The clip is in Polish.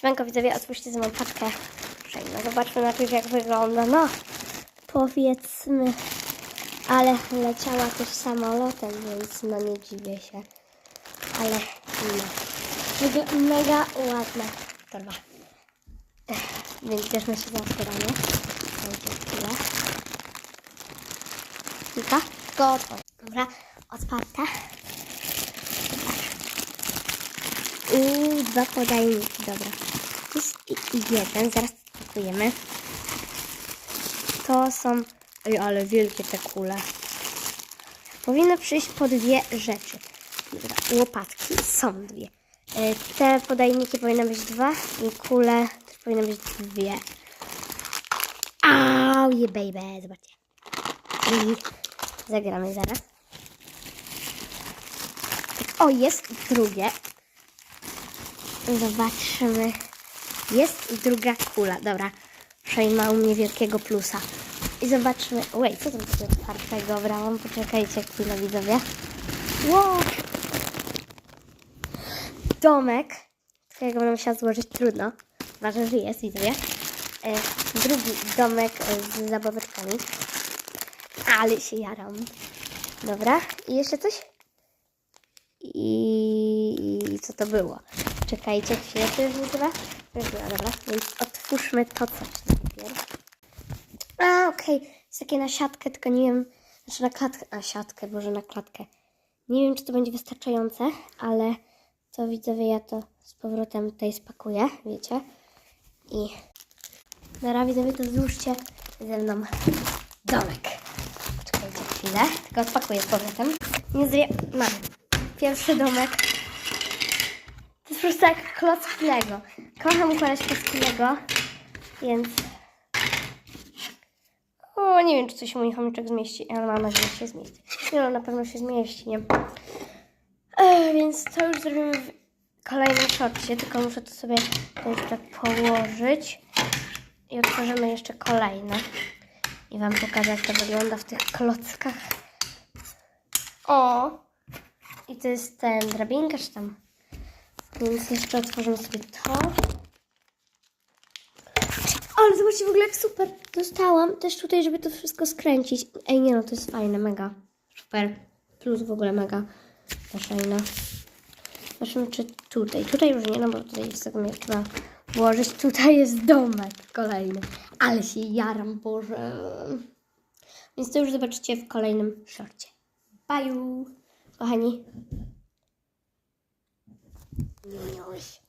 Siemanko widzowie, otwórzcie ze mną paczkę. No zobaczmy najpierw jak wygląda. No, powiedzmy, ale leciała też samolotem, więc no nie dziwię się. Ale no, Wygląda mega ładna torba. Więc bierzmy się za otwieranie. Kilka? Gotowe. Dobra, otwarte. I dwa podajniki, dobra. Jeden, zaraz pakujemy. To są, ej, ale wielkie te kule. Powinno przyjść po dwie rzeczy. Dobra, łopatki są dwie. E, Te podajniki powinny być dwa i kule też powinny być dwie. Au, je baby, zobaczcie. Zagramy zaraz. O, jest drugie. Zobaczymy. Jest druga kula. Dobra. Shane ma u mnie wielkiego plusa. I zobaczmy. Wait, co tam takiego otwartego brałam? Poczekajcie chwilę, widzowie. Wow! Domek, którego będę musiała złożyć trudno. Ważne, że jest, widzowie. E, drugi domek e, z zabaweczkami. Ale się jaram. Dobra. I jeszcze coś? I, i co to było? Czekajcie chwilę, to już była, dobra. Więc otwórzmy to coś najpierw. A, okej. Jest takie na siatkę, tylko nie wiem, znaczy na klatkę, na siatkę, boże, na klatkę. Nie wiem, czy to będzie wystarczające, ale to widzowie, ja to z powrotem tutaj spakuję, wiecie. I dobra, widzowie, to złóżcie ze mną domek. Czekajcie chwilę, tylko odpakuję z powrotem. Nie zwie... Mam. Pierwszy domek. Jest po prostu jak kloc Lego. Kocham układać klocki Lego, więc... O, nie wiem, czy coś mój chomiczek zmieści, ale mam nadzieję, że się zmieści. Nie no, na pewno się zmieści, nie? Więc to już zrobimy w kolejnym shortcie, tylko muszę to sobie jeszcze położyć i otworzymy jeszcze kolejne. I Wam pokażę, jak to wygląda w tych klockach. O! I to jest ten drabinka, czy tam? Więc jeszcze otworzymy sobie to. Ale zobaczcie w ogóle jak super. Dostałam też tutaj, żeby to wszystko skręcić. Ej, nie no, to jest fajne, mega. Super. Plus w ogóle mega. Fajna. Zobaczymy, czy tutaj. Tutaj już nie, no bo tutaj jest tego mnie trzeba włożyć. Tutaj jest domek kolejny. Ale się jaram, Boże. Więc to już zobaczycie w kolejnym shorcie. Baju, kochani. jogos.